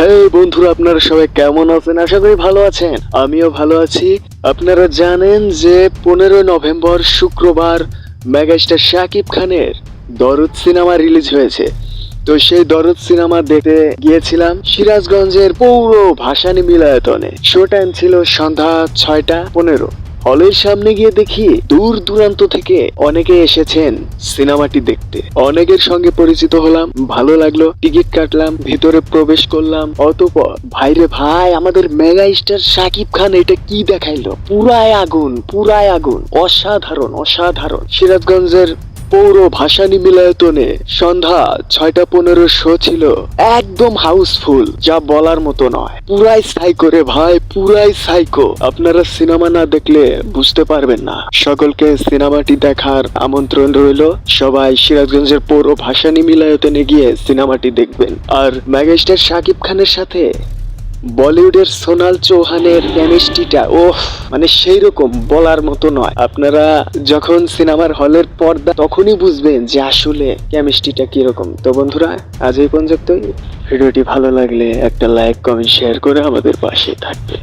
হে বন্ধুরা, আপনারা সবাই কেমন আছেন? আশা করি ভালো আছেন। আমিও ভালো আছি। আপনারা জানেন যে পনেরোই নভেম্বর শুক্রবার মেগাস্টার শাকিব খানের দরদ সিনেমা রিলিজ হয়েছে। তো সেই দরদ সিনেমা দেখতে গিয়েছিলাম সিরাজগঞ্জের পৌর ভাসানী মিলায়তনে শো টাইম ছিল সন্ধ্যা ছয়টা পনেরো। হলের সামনে গিয়ে দেখি দূর দূরান্ত থেকে অনেকে এসেছেন সিনেমাটি দেখতে। অনেকের সঙ্গে পরিচিত হলাম, ভালো লাগল, টিকিট কাটলাম, ভিতরে প্রবেশ করলাম, অতপর, ভাইরে ভাই, আমাদের মেগা স্টার সাকিব খান এটা কি দেখাইলো? পুরায় আগুন পুরায় আগুন। অসাধারণ অসাধারণ। সিরাজগঞ্জের পৌর ভাসানী মিলায়তনে সন্ধ্যা ছয়টা পনেরো শো ছিল। একদম হাউসফুল, যা বলার মতো নয়। পুরাই সাইকো রে ভাই, পুরাই সাইকো। আপনারা সিনেমা না দেখলে বুঝতে পারবেন না। সকলকে সিনেমাটি দেখার আমন্ত্রণ রইল। সবাই সিরাজগঞ্জের পৌর ভাসানী মিলায়তনে গিয়ে সিনেমাটি দেখবেন। আর মেগাস্টার শাকিব খানের সাথে বলিউডের সোনাল চৌহানের কেমিস্ট্রিটা ও মানে সেই রকম বলার মতো নয়। আপনারা যখন সিনেমার হলের পর্দা, তখনই বুঝবেন যে আসলে কেমিস্ট্রিটা কীরকম। তো বন্ধুরা, আজ এই পর্যন্তই। ভিডিওটি ভালো লাগলে একটা লাইক, কমেন্ট, শেয়ার করে আমাদের পাশে থাকবে।